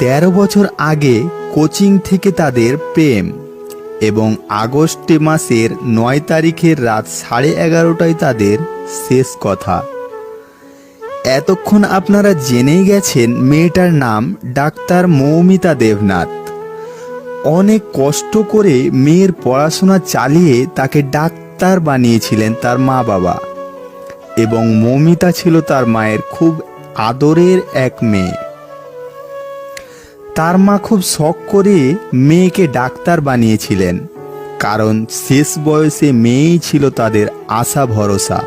তেরো বছর আগে কোচিং থেকে তাদের প্রেম এবং আগস্ট মাসের নয় তারিখের রাত সাড়ে এগারোটায় তাদের শেষ কথা। এতক্ষণ আপনারা জেনেই গেছেন মেয়েটার নাম ডাক্তার মৌমিতা দেবনাথ। অনেক কষ্ট করে মেয়ের পড়াশোনা চালিয়ে তাকে ডাক্তার বানিয়েছিলেন তার মা বাবা এবং মৌমিতা ছিল তার মায়ের খুব আদরের এক মেয়ে। তার মা খুব শখ করে মেয়েকে ডাক্তার বানিয়েছিলেন, কারণ শেষ বয়সে মেয়েই ছিল তাদের আশা ভরসা।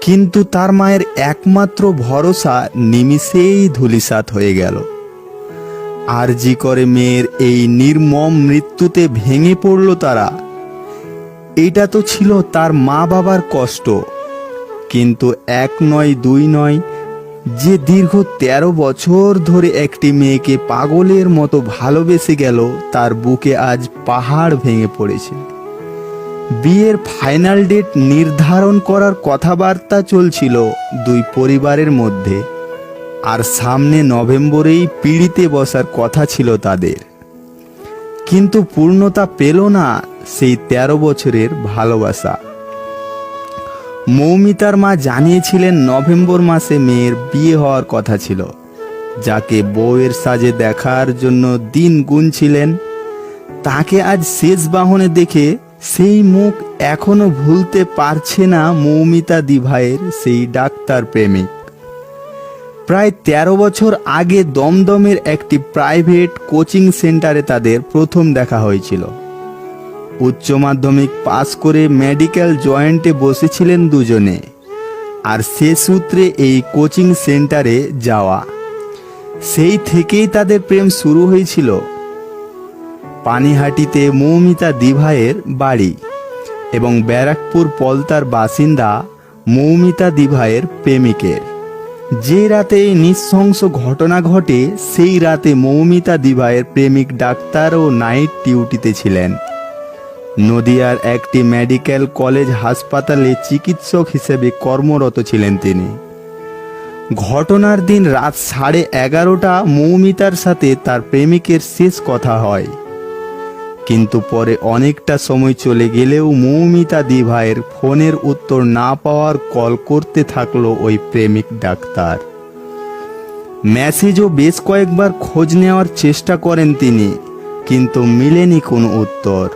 কিন্তু তার মায়ের একমাত্র ভরসা নিমিষেই ধুলিসাৎ হয়ে গেল। আর জি করে মেয়ের এই নির্মম মৃত্যুতে ভেঙে পড়ল তারা, এটা তো ছিল তার মা বাবার কষ্ট। কিন্তু এক নয়, দুই নয় যে দীর্ঘ তেরো বছর ধরে একটি মেয়েকে পাগলের মতো ভালোবেসে গেল, তার বুকে আজ পাহাড় ভেঙে পড়েছে। বিয়ের ফাইনাল ডেট নির্ধারণ করার কথাবার্তা চলছিল দুই পরিবারের মধ্যে। আর সামনে নভেম্বরেই পিড়িতে বসার কথা ছিল তাদের। কিন্তু পূর্ণতা পেল না সেই তেরো বছরের ভালোবাসা। মৌমিতার মা জানিয়েছিলেন নভেম্বর মাসে মেয়ের বিয়ে হওয়ার কথা ছিল। যাকে বউয়ের সাজে দেখার জন্য দিন গুনছিলেন, তাকে আজ শেষ বাহনে দেখে সেই মুখ এখনও ভুলতে পারছে না মৌমিতা দিভাইয়ের সেই ডাক্তার প্রেমিক। প্রায় ১৩ বছর আগে দমদমের একটি প্রাইভেট কোচিং সেন্টারে তাদের প্রথম দেখা হয়েছিল। উচ্চ মাধ্যমিক পাস করে মেডিকেল জয়েন্টে বসেছিলেন দুজনে। আর সে সূত্রে এই কোচিং সেন্টারে যাওয়া। সেই থেকেই তাদের প্রেম শুরু হয়েছিল। পানিহাটিতে মৌমিতা দিভাইয়ের বাড়ি এবং ব্যারাকপুর পলতার বাসিন্দা মৌমিতা দিভায়ের প্রেমিকের। যে রাতে এই নৃশংস ঘটনা ঘটে, সেই রাতে মৌমিতা দিভায়ের প্রেমিক ডাক্তার ও নাইট ডিউটিতে ছিলেন। নদিয়ার একটি মেডিকেল কলেজ হাসপাতালে চিকিৎসক হিসেবে কর্মরত ছিলেন তিনি। ঘটনার দিন রাত সাড়ে এগারোটা মৌমিতার সাথে তার প্রেমিকের শেষ কথা হয়। কিন্তু পরে অনেকটা সময় চলে গেলেও মৌমিতা দিভাইয়ের ফোনের উত্তর না পাওয়ার কল করতে থাকল ওই প্রেমিক ডাক্তার। মেসেজও বেশ কয়েকবার খোঁজ নেওয়ার চেষ্টা করেন তিনি, কিন্তু মিলেনি কোনো উত্তর।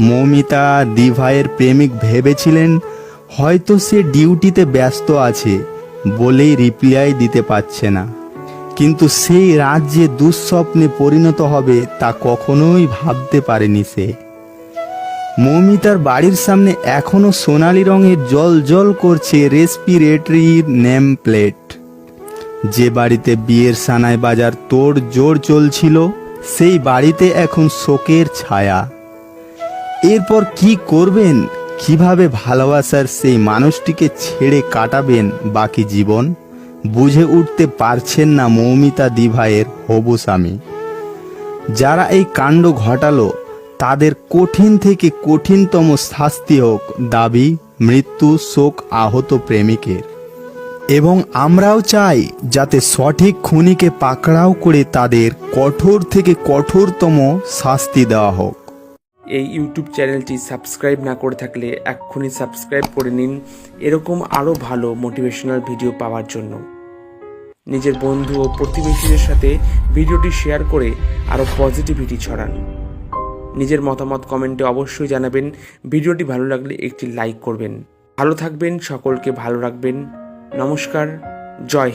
মৌমিতা দিভাইয়ের প্রেমিক ভেবেছিলেন হয়তো সে ডিউটিতে ব্যস্ত আছে বলেই রিপ্লাই দিতে পারছে না। কিন্তু সেই রাত যে দুঃস্বপ্নে পরিণত হবে তা কখনোই ভাবতে পারেনি সে। মৌমিতার বাড়ির সামনে এখনও সোনালি রঙের জল জল করছে রেসপিরেটরির নেম প্লেট যে বাড়িতে বিয়ের সানায় বাজার তোড় জোর চলছিল, সেই বাড়িতে এখন শোকের ছায়া। এরপর কি করবেন? কীভাবে ভালোবাসার সেই মানুষটিকে ছেড়ে কাটাবেন বাকি জীবন? বুঝে উঠতে পারছেন না মৌমিতা দিভাইয়ের হবু স্বামী। যারা এই কাণ্ড ঘটালো, তাদের কঠিন থেকে কঠিনতম শাস্তি হোক দাবি, মৃত্যু, শোক আহত প্রেমিকের। এবং আমরাও চাই যাতে সঠিক খুনিকে পাকড়াও করে তাদের কঠোর থেকে কঠোরতম শাস্তি দেওয়া হোক। এই ইউটিউব চ্যানেলটি সাবস্ক্রাইব না করে থাকলে এক্ষুনি সাবস্ক্রাইব করে নিন। এরকম আরও ভালো মোটিভেশনাল ভিডিও পাওয়ার জন্য। নিজের বন্ধু ও প্রতিবেশীদের সাথে ভিডিওটি শেয়ার করে আরও পজিটিভিটি ছড়ান। নিজের মতামত কমেন্টে অবশ্যই জানাবেন। ভিডিওটি ভালো লাগলে একটি লাইক করবেন। ভালো থাকবেন, সকলকে ভালো রাখবেন। নমস্কার, জয়